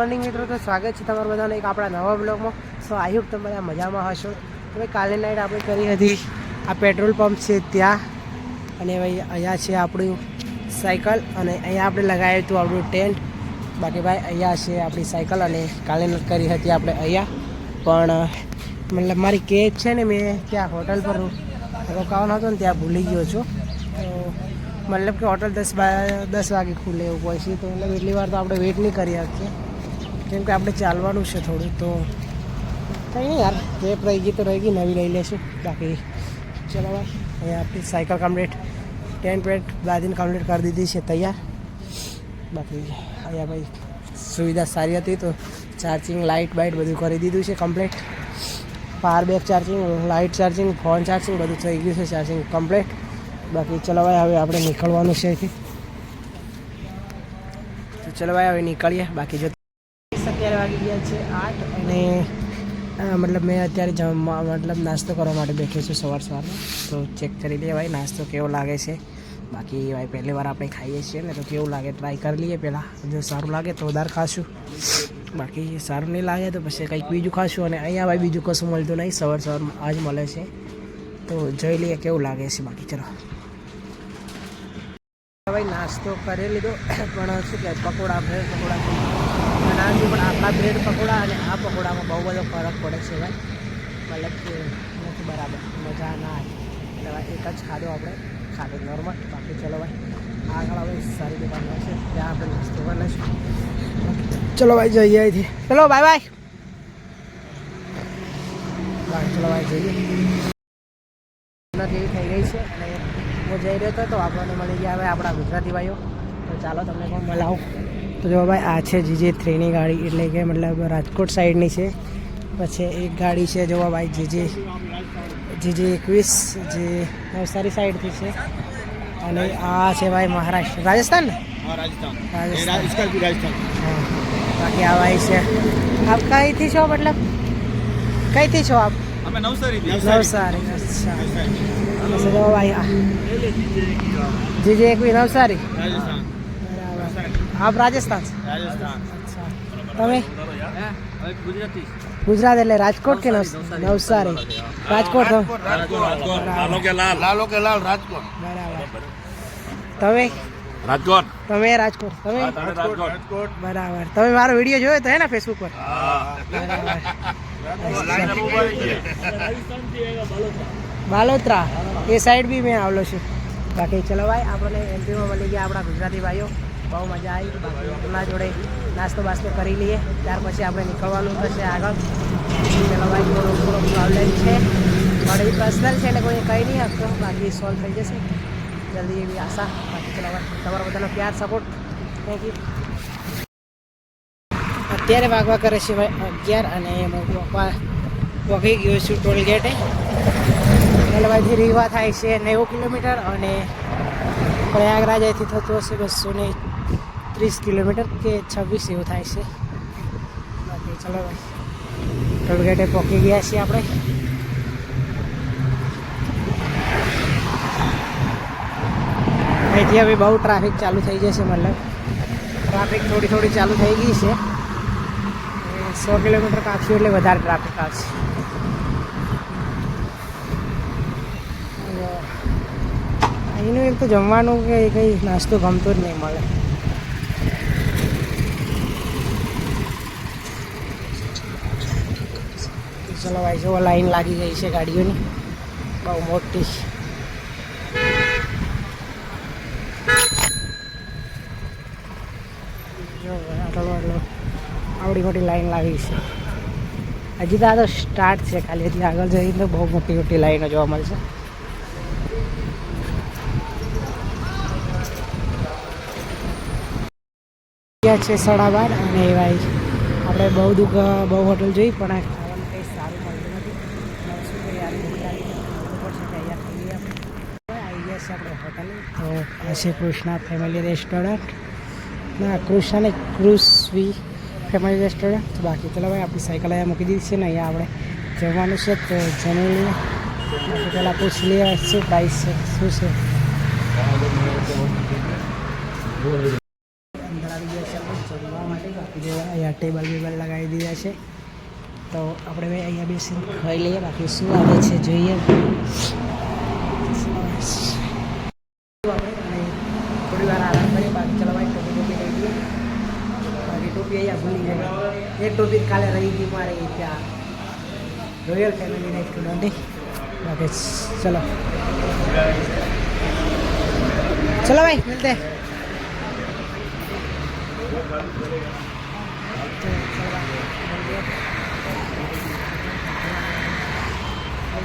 Morning મિત્રો, તો સ્વાગત છે તમારા બધાને એક આપણા નવા બ્લોગમાં સો આઈ હોપ તમે બધા મજામાં હશો. હવે કાલે નાઇટ આપણે કરી હતી આ પેટ્રોલ પંપ છે ત્યાં. અને ભાઈ અહીંયા છે આપણું સાયકલ અને અહીંયા આપણે લગાવ્યું હતું આપણું ટેન્ટ બાકી ભાઈ, અહીંયા છે આપણી સાયકલ અને કાલે કરી હતી આપણે અહીંયા. પણ, મતલબ મારી કેબ છે ને મેં ત્યાં હોટલ પર રોકાવાનો હતો ને ત્યાં ભૂલી ગયો છું. મતલબ કે હોટલ દસ બાય દસ વાગે ખુલે એવું હોય છે. તો મતલબ એટલી વાર તો આપણે વેઇટ નહીં કરી શકીએ. કેમ કે આપણે ચાલવાનું છે થોડું, તો કંઈ નહીં યાર, જે રહી ગઈ તો રહી ગઈ નવી લઈ લેશું. બાકી ચલો ભાઈ અહીંયા આપણી સાયકલ કમ્પ્લીટ ટેન પેન્ટ બાંધીને કમ્પ્લીટ કરી દીધી છે તૈયાર. બાકી અહીંયા ભાઈ સુવિધા સારી હતી તો ચાર્જિંગ લાઇટ બાઇટ બધું કરી દીધું છે complete power back charging light charging phone charging બધું થઈ ગયું છે ચાર્જિંગ કમ્પ્લીટ બાકી ચલો ભાઈ હવે આપણે નીકળવાનું છે અહીંથી. તો ચલો ભાઈ હવે નીકળીએ. બાકી જો અત્યારે વાગી ગયા છે આઠ અને મતલબ મેં અત્યારે જમવા મતલબ નાસ્તો કરવા માટે બેઠો છું સવાર સવારમાં. તો ચેક કરી લઈએ ભાઈ, નાસ્તો કેવો લાગે છે? બાકી ભાઈ, પહેલી વાર આપણે ખાઈએ છીએ ને, તો કેવું લાગે? ટ્રાય કરી લઈએ પહેલાં. જો સારું લાગે તો વધારે ખાશું. બાકી સારું નહીં લાગે તો પછી કંઈક બીજું ખાશું અને અહીંયા ભાઈ બીજું કશું મળતું નહીં. સવાર સવારમાં આજ મળે છે. તો જોઈ લઈએ કેવું લાગે છે. બાકી ચલો. ભાઈ, નાસ્તો કરી લીધો. પણ શું કહે પકોડા ભેળ પકોડા નાનાથી પણ આપણા બ્રેડ પકોડા અને આ પકોડામાં બહુ બધો ફરક પડે છે ભાઈ. મતલબ કે નથી બરાબર, મજા ના આવે. એટલે એક જ ખાધો આપણે, ખાધો નોર્મલ બાકી ચલો ભાઈ, આગળ હવે સારી દુકાન છે ત્યાં આપણે નાસ્તો કરી લઈશું. ચલો ભાઈ, જઈએ અહીંથી. ચલો બાય ચલો ભાઈ, જઈએ. જેવી થઈ ગઈ છે, અને હું જઈ રહ્યો હતો તો આપણને મળી ગયા હવે આપણા ગુજરાતી ભાઈઓ. તો ચાલો, તમને પણ મળાવું. તો જો ભાઈ આ છે જીજે થ્રીની ગાડી એટલે કે મતલબ રાજકોટ સાઈડની છે. પછી એક ગાડી છે જોવા ભાઈ જીજે જીજે એકવીસ જે નવસારી સાઈડથી છે. અને આ છે ભાઈ મહારાષ્ટ્ર રાજસ્થાન? રાજસ્થાન. બાકી આ ભાઈ છે. આપ કઈથી છો મતલબ? કઈથી છો આપ? નવસારી અચ્છા. જોવા ભાઈ જીજે એકવીસ નવસારી? રાજસ્થાન. આપ રાજસ્થાન? તમે? ગુજરાત. એટલે રાજકોટ કે નવસારી. રાજકોટ તમે? રાજકોટ. તમે રાજકોટ. તમે? રાજકોટ. બરાબર. તમે મારો વીડિયો જોયો તો હે ને ફેસબુક પર? બાલોત્રા. એ સાઈડ બી મેં આવેલો છું. બાકી ચલો ભાઈ આપણને એમપીમાં મળી ગયા આપણા ગુજરાતી ભાઈઓ. બહુ મજા આવી. બાકી એમના જોડે નાસ્તો બાસ્તો કરી લઈએ. ત્યાર પછી આપણે નીકળવાનું થશે આગળ. ભાઈ થોડો થોડો પ્રોબ્લેમ છે. એ પર્સનલ છે એટલે કોઈ કંઈ નહીં આપતો બાકી સોલ્વ થઈ જશે. જલ્દી એવી આશા. બાકી ચલો ભાઈ તમારો બધાનો પ્યાર સપોર્ટ થેન્ક યુ અત્યારે વાગવા કરે છે ભાઈ અગિયાર અને હું પપ્પા વગી ગયો છું ટોલ ગેટે રેલવાથી રીવા થાય છે નેવું કિલોમીટર અને પ્રયાગરાજ અહીંથી થતું હશે બસો ને ત્રીસ કિલોમીટર કે છવ્વીસ એવું થાય છે. બાકી ચલો ભાઈ ટોલગેટે પહોંચી ગયા છીએ આપણે. અહીંથી હવે બહુ ટ્રાફિક ચાલુ થઈ જશે મતલબ. ટ્રાફિક થોડી થોડી ચાલુ થઈ ગઈ છે. સો કિલોમીટર કાપશું એટલે વધારે ટ્રાફિક આવશે. અહીંનું એક તો જમવાનું કે કંઈ નાસ્તો ગમતો જ નહીં મળે. ચલો ભાઈ જો લાઈન લાગી ગઈ છે ગાડીઓની. બહુ મોટી. આવડી મોટી લાઈન લાગી છે. હજી તો આ તો સ્ટાર્ટ છે ખાલી. હજી આગળ જઈને બહુ મોટી મોટી લાઈનો જોવા મળશે. છે સાડા બાર અને ભાઈ આપણે બહુ દુઃખ, બહુ હોટલ જોઈ, પણ આ ખાવાનું કંઈ સારું મળતું નથી અને શું કરીએ યાર ભૂખ લાગી છે, ખાવું પડશે તૈયાર થઈ ગયા આવી ગયા છે આપણે હોટલ તો આ છે કૃષ્ણા ફેમિલી રેસ્ટોરન્ટ. ના, કૃષ્ણા કૃષ્વી ફેમિલી રેસ્ટોરન્ટ. બાકી ચલો ભાઈ આપણી સાયકલ અહીંયા મૂકી દીધી છે ને, અહીંયા આપણે જમવાનું છે, તો જમી પહેલાં પૂછી લઈએ શું પ્રાઇસ છે, શું છે. અંદર આવી ગયા છે જમવા માટે. બાકી અહીંયા ટેબલ બેબલ લગાવી દીધા છે. તો આપણે ભાઈ અહીંયા બેસીને ખાઈ લઈએ. બાકી શું આવે છે, જોઈએ. થોડી વાર આરામ કરીએ બાકી ચલો ભાઈ ટોપી ટોપી લઈ લઈએ બાકી ટોપી અહીંયા ભૂલી જાય એક ટોપી કાલે રહી ગઈ મારે ત્યાં રોયલ ફેમિલીના સ્ટુડન્ટ બાકી ચલો ચલો ભાઈ મિલતે हैं।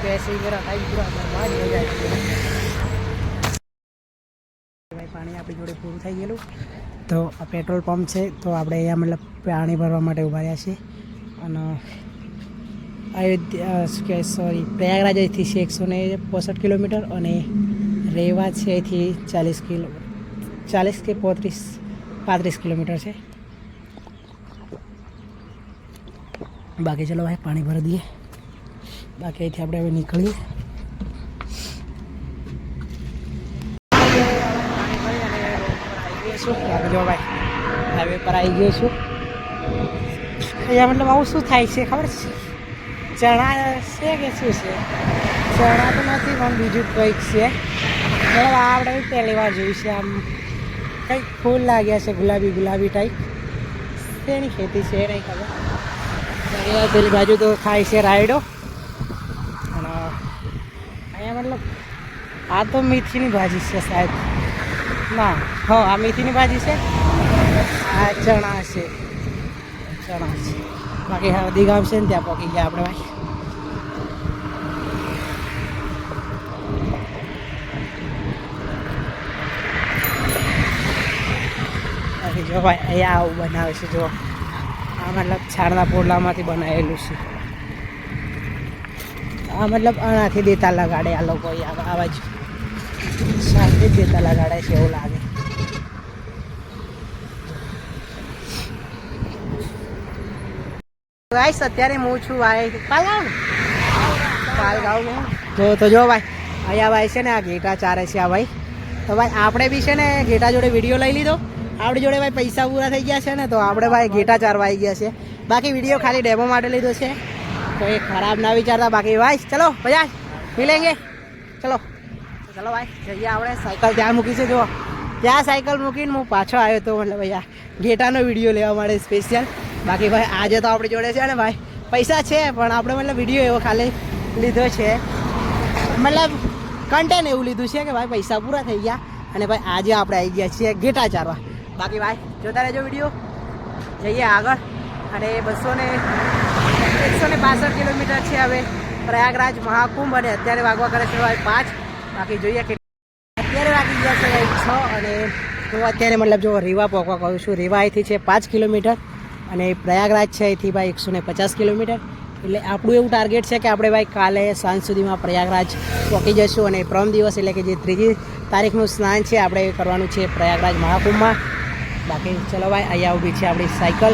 तो ऐसे ही मेरा टाइम पूरा बर्बाद हो જાય ભાઈ પાણી આપણી જોડે પૂરું થઈ ગયેલું. તો આ પેટ્રોલ પંપ છે, તો આપણે અહીંયા મતલબ પાણી ભરવા માટે ઊભા રહ્યા છીએ. અને અયોધ્યા શું કહેવાય સોરી પ્રયાગરાજ અહીંથી છે એકસો ને પોસઠ કિલોમીટર અને રેવા છે અહીંથી ચાલીસ કિલો, ચાલીસ કે પોત્રીસ, પાંત્રીસ કિલોમીટર છે. બાકી ચલો ભાઈ પાણી ભરી દઈએ. બાકી અહીંથી આપણે હવે નીકળીએ. શું જો ભાઈ હાઈવે પર આવી ગયો છું. અહીંયા મતલબ આવું શું થાય છે ખબર છે? ચણા છે કે શું છે? ચણા તો નથી, પણ બીજું કંઈક છે. મતલબ આપણે પહેલી વાર જોયું છે. આમ કંઈક ફૂલ લાગ્યા છે, ગુલાબી ગુલાબી ટાઈપ તેની ખેતી છે નહીં ખબર. પેલી બાજુ તો ખાય છે રાયડો. અને અહીંયા મતલબ આ તો મેથીની ભાજી છે સાહેબ. ના, હા, આ મેથીની ભાજી છે? આ ચણા છે. ચણા છે. બાકી હળદી ગામ છે ને ત્યાં પહોંચી ગયા આપણે ભાઈ. જો ભાઈ, અહીંયા આવું બનાવે છે, જો. આ મતલબ છાણના પોડલામાંથી બનાવેલું છે. આ મતલબ આનાથી દેતા લગાડે આ લોકો આવા બાજુ. શાંતિ જ દેતા લગાડે છે એવું લાગે. ગાઈસ અત્યારે હું છું ભાઈ આવું કાલ જો તો જો ભાઈ, અહીંયા ભાઈ છે ને આ ઘેટા ચારે છે આ ભાઈ. તો ભાઈ, આપણે બી છે ને ઘેટા જોડે વીડિયો લઈ લીધો. આપણી જોડે ભાઈ પૈસા પૂરા થઈ ગયા છે ને, તો આપણે ભાઈ ઘેટા ચારવા આવી ગયા છે. બાકી વીડિયો ખાલી ડેમો માટે લીધો છે. તો એ ખરાબ ના વિચારતા. બાકી ભાઈ ચલો બજાજ મિલેંગે. ચલો. ચલો ભાઈ, જઈએ આપણે. સાયકલ ત્યાં મૂકી છે, જુઓ. ત્યાં સાયકલ મૂકીને હું પાછો આવ્યો તો મતલબ આ ગેટાનો વીડિયો લેવા માટે સ્પેશિયલ બાકી ભાઈ, આજે તો આપણી જોડે છે ને ભાઈ, પૈસા છે, પણ આપણે મતલબ વીડિયો એવો ખાલી લીધો છે. મતલબ કન્ટેન્ટ એવું લીધું છે કે ભાઈ, પૈસા પૂરા થઈ ગયા અને ભાઈ, આજે આપણે આવી ગયા છીએ ઘેટા ચારવા. બાકી ભાઈ, જોતા રહેજો વીડિયો. જઈએ આગળ. અને બસો ને, એકસો ને બાસઠ કિલોમીટર છે હવે. પ્રયાગરાજ મહાકુંભ અને અત્યારે વાગવા કરે છે ભાઈ પાંચ. બાકી જોઈએ કે અત્યારે વાગી ગયા છે છ અને હું અત્યારે મતલબ જો રીવા પહોંચવા કહું છું, રીવા અહીંથી છે પાંચ કિલોમીટર અને પ્રયાગરાજ છે અહીંથી ભાઈ એકસો ને પચાસ કિલોમીટર. એટલે આપણું એવું ટાર્ગેટ છે કે આપણે ભાઈ કાલે સાંજ સુધીમાં પ્રયાગરાજ પહોંચી જઈશું અને પ્રથમ દિવસ એટલે કે જે ત્રીજી તારીખનું સ્નાન છે, આપણે કરવાનું છે પ્રયાગરાજ મહાકુંભમાં. બાકી ચલો ભાઈ, અહીંયા ઊભી છે આપણી સાયકલ.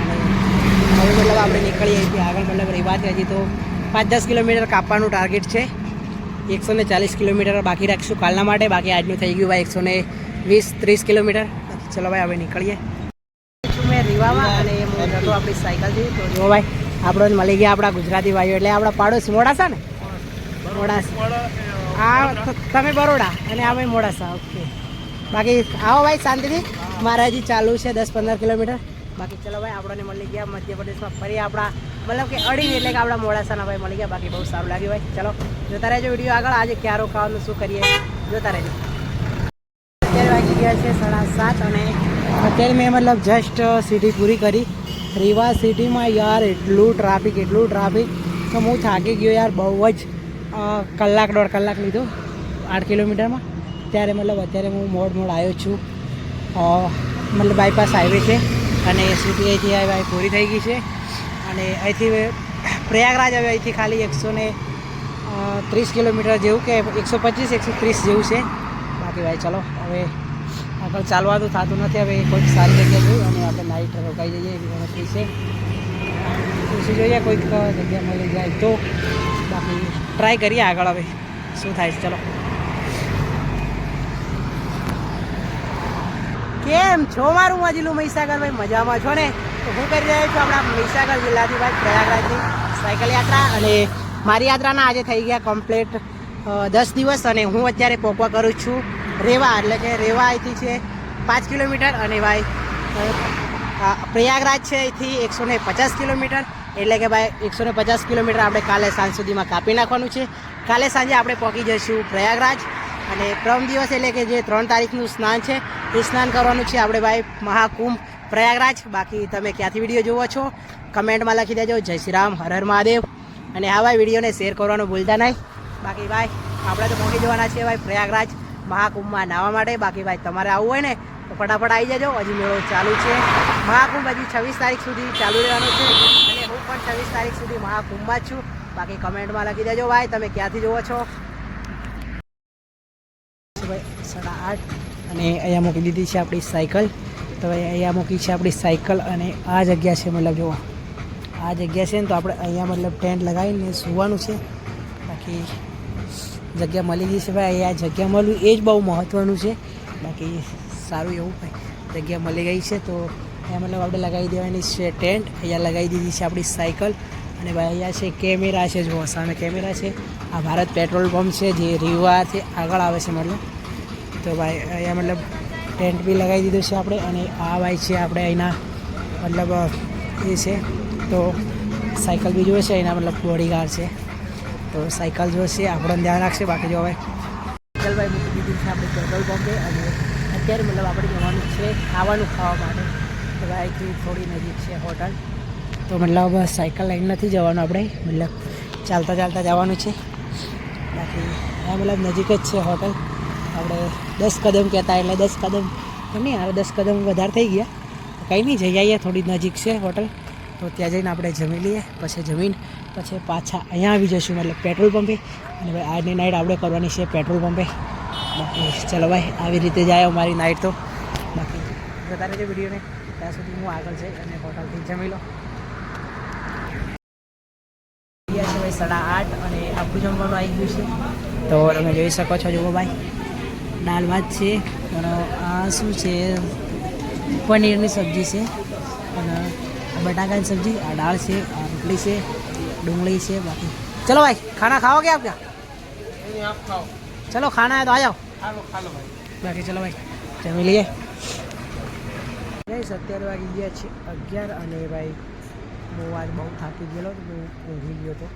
અને હવે મતલબ આપણે નીકળીએ અહીંથી આગળ, મતલબ રેવાથી હજી તો પાંચ દસ કિલોમીટર કાપવાનું ટાર્ગેટ છે. એકસો ને ચાલીસ કિલોમીટર બાકી રાખીશું કાલના માટે. બાકી આજનું થઈ ગયું ભાઈ એકસો ને વીસ ત્રીસ કિલોમીટર. ચલો ભાઈ હવે નીકળીએ. મેં રીવામાં અને હું જતો આપણી સાયકલથી તો જો ભાઈ આપણો મળી ગયા આપણા ગુજરાતી ભાઈઓ. એટલે આપણા પાડોશી મોડાસા ને? મોડાસા. હા તમે બરોડા અને આ ભાઈ મોડાસા. ઓકે. બાકી આવો ભાઈ શાંતિથી. મારા હજી ચાલુ છે દસ પંદર કિલોમીટર. બાકી ચલો ભાઈ, આપણને મળી ગયા મધ્યપ્રદેશમાં ફરી આપણા, મતલબ કે અડી એટલે કે આપણા મોડાસાના ભાઈ મળી ગયા, બાકી બહુ સારું લાગ્યું ભાઈ. ચલો, જોતા રહેજો વીડિયો આગળ. આજે ક્યારો ખાવાનું, શું કરીએ? જોતા રહેજો. અત્યારે વાગી ગયા છે સાડા સાત અને અત્યારે મેં મતલબ જસ્ટ સિટી પૂરી કરી. રીવા સિટીમાં યાર એટલું ટ્રાફિક એટલું ટ્રાફિક તો હું થાકી ગયો યાર બહુ જ. કલાક દોઢ કલાક લીધો, આઠ કિલોમીટરમાં. ત્યારે મતલબ અત્યારે હું મોડ મોડ આવ્યો છું. મતલબ બાયપાસ હાઈવે છે. અને સિટી અહીંથી હવે પૂરી થઈ ગઈ છે. અને અહીંથી પ્રયાગરાજ હવે અહીંથી ખાલી એકસો ને ત્રીસ કિલોમીટર જેવું કે એકસો પચીસ, એકસો ત્રીસ જેવું છે. બાકી ભાઈ, ચલો, હવે આગળ ચાલવા તો થતું નથી, હવે કોઈક સારી જગ્યા જોઈ અને આપણે નાઇટ રોકાઈ જઈએ એવી ગણતરી છે. ખુશી જોઈએ, કોઈક જગ્યા મળી જાય તો. બાકી ટ્રાય કરીએ આગળ હવે. શું થાય છે, ચલો. કેમ છો મારું મજલું મહીસાગર? ભાઈ મજામાં છો ને? તો હું કરી રહ્યો છું આપણા મહીસાગર જિલ્લાથી ભાઈ પ્રયાગરાજની સાયકલ યાત્રા અને મારી યાત્રાના આજે થઈ ગયા કમ્પ્લીટ દસ દિવસ અને હું અત્યારે પોપવા કરું છું. રેવા, એટલે કે રેવા અહીંથી છે પાંચ કિલોમીટર અને ભાઈ પ્રયાગરાજ છે અહીંથી એકસો ને પચાસ કિલોમીટર. એટલે કે ભાઈ એકસો ને પચાસ કિલોમીટર આપણે કાલે સાંજ સુધીમાં કાપી નાખવાનું છે. કાલે સાંજે આપણે પહોંચી જઈશું પ્રયાગરાજ. અને પ્રથમ દિવસ એટલે કે જે ત્રણ તારીખનું સ્નાન છે, એ સ્નાન કરવાનું છે આપણે ભાઈ મહાકુંભ પ્રયાગરાજ. બાકી તમે ક્યાંથી વીડિયો જુઓ છો, કમેન્ટમાં લખી દેજો. જય શ્રી રામ, હર હર મહાદેવ. અને હા ભાઈ વિડીયોને શેર કરવાનું ભૂલતા નહીં. બાકી ભાઈ, આપણે તો પહોંચી જવાના છે ભાઈ પ્રયાગરાજ મહાકુંભમાં નાહવા માટે. બાકી ભાઈ, તમારે આવવું હોય ને, તો ફટાફટ આવી જજો. હજી મેળો ચાલુ છે. મહાકુંભ હજી છવ્વીસ તારીખ સુધી ચાલુ રહેવાનું છે. અને હું પણ છવ્વીસ તારીખ સુધી મહાકુંભમાં જ છું. બાકી કમેન્ટમાં લખી દેજો ભાઈ, તમે ક્યાંથી જુઓ છો? ભાઈ સાડા આઠ અને અહીંયા મૂકી દીધી છે આપણી સાયકલ. તો અહીંયા મૂકી છે આપણી સાયકલ અને આ જગ્યા છે મતલબ જો આ જગ્યા છે ને તો આપણે અહીંયા મતલબ ટેન્ટ લગાવીને સુવાનું છે. બાકી જગ્યા મળી ગઈ છે ભાઈ. અહીંયા જગ્યા મળવું એ જ બહુ મહત્ત્વનું છે. બાકી સારું એવું ભાઈ. જગ્યા મળી ગઈ છે તો અહીંયા મતલબ આપણે લગાવી દેવાની છે ટેન્ટ. અહીંયા લગાવી દીધી છે આપણી સાયકલ. અને ભાઈ અહીંયા છે કેમેરા છે, જુઓ, સામે કેમેરા છે. આ ભારત પેટ્રોલ પંપ છે જે રીવાથી આગળ આવે છે મતલબ. તો ભાઈ, અહીંયા મતલબ ટેન્ટ બી લગાવી દીધું છે આપણે અને આ ભાઈ છે આપણે અહીંના મતલબ એ છે. તો સાયકલ બી જોવે છે એના મતલબ બોડીગાર્ડ છે. તો સાયકલ જોશે આપણને ધ્યાન રાખશે. બાકી જો હવે સાયકલભાઈ મૂકી દીધી છે આપણે પેટ્રોલ પંપે અને અત્યારે મતલબ આપણે જવાનું છે ખાવાનું ખાવા માટે. તો ભાઈ થોડી નજીક છે હોટલ. તો મતલબ સાયકલ લઈને નથી જવાનું આપણે. મતલબ ચાલતા ચાલતા જવાનું છે. બાકી આ મતલબ નજીક જ છે હોટલ. આપણે દસ કદમ કહેતા એટલે દસ કદમ. નહીં હવે દસ કદમ વધારે થઈ ગયા. કંઈ નહીં, જઈ આવીએ, થોડી નજીક છે હોટલ. તો ત્યાં જઈને આપણે જમી લઈએ, પછી જમીન, પછી પાછા અહીંયા આવી જઈશું, મતલબ પેટ્રોલ પંપે. અને આજની નાઇટ આપણે કરવાની છે પેટ્રોલ પંપે. બાકી ચલો ભાઈ, આવી રીતે જાય અમારી નાઇટ તો. બાકી જતા છે વિડીયોને ત્યાં સુધી હું આગળ જઈ અને હોટલથી જમી લો છે ભાઈ સાડા આઠ અને આપણું જમવાનું આવી ગયું છે. તો તમે જોઈ શકો છો, જુઓ ભાઈ. દાળ ભાત છે. અને આ શું છે? પનીરની સબ્જી છે. અને બટાકાની સબ્જી આ દાળ છે આ રોટલી છે ડુંગળી છે બાકી. ચલો ભાઈ ખાના ખાવા કે આપ્યા ક્યાં ચલો ખાના હે તો આ જાઓ બાકી ચલો ભાઈ જમી લઈએ. ગાઈસ અત્યારે વાગી ગયા છે અગિયાર અને ભાઈ હું આજ બહુ થાકી ગયેલો તો હું ઊંઘી ગયો હતો.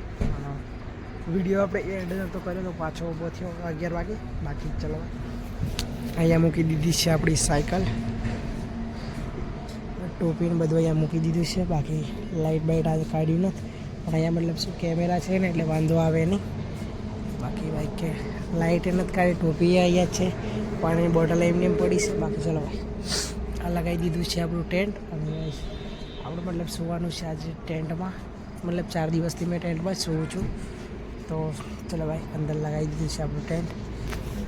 વીડિયો આપણે એ એડ નહોતો કર્યો તો પાછો ઊભો થયો અગિયાર વાગે. બાકી ચલો. અહીંયા મૂકી દીધી છે આપણી સાયકલ. ટોપીને બધું અહીંયા મૂકી દીધું છે. બાકી લાઇટ બાઇટ આજે કાઢ્યું નથી. પણ અહીંયા મતલબ શું કેમેરા છે ને એટલે વાંધો આવે નહીં. બાકી ભાઈ કે લાઇટ નથી કાઢી, ટોપી અહીંયા છે. પાણીની બોટલ એમને એમ પડી છે. બાકી ચલો ભાઈ, આ લગાવી દીધું છે આપણું ટેન્ટ. અને આપણું મતલબ સુવાનું છે આજે ટેન્ટમાં. મતલબ ચાર દિવસથી મેં ટેન્ટમાં જ સુવું છું. તો ચલો ભાઈ, અંદર લગાવી દીધું છે આપણું ટેન્ટ.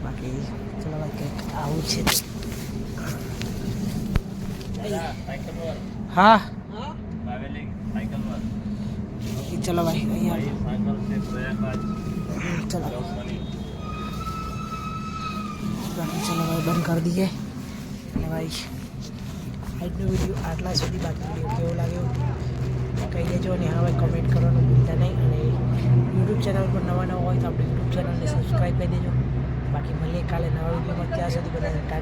બાકી ચલો ભાઈ કંઈક આવું છે હા? ચલો ભાઈ, અહીંયા. ચલો. ચલો ભાઈ બંધ કરી દઈએ. અને ભાઈ, આજનો વીડિયો આટલા સુધી બાકી વીડિયો કેવો લાગ્યો? કહી દેજો અને હા ભાઈ કમેન્ટ કરવાનું ભૂલતા નહીં. અને યુટ્યુબ ચેનલ પર નવા નવા હોય તો આપણે યુટ્યુબ ચેનલને સબસ્ક્રાઈબ કરી દેજો. બાકી મળીએ કાલે નવા વિડીયોમાં ત્યાં સુધી બધા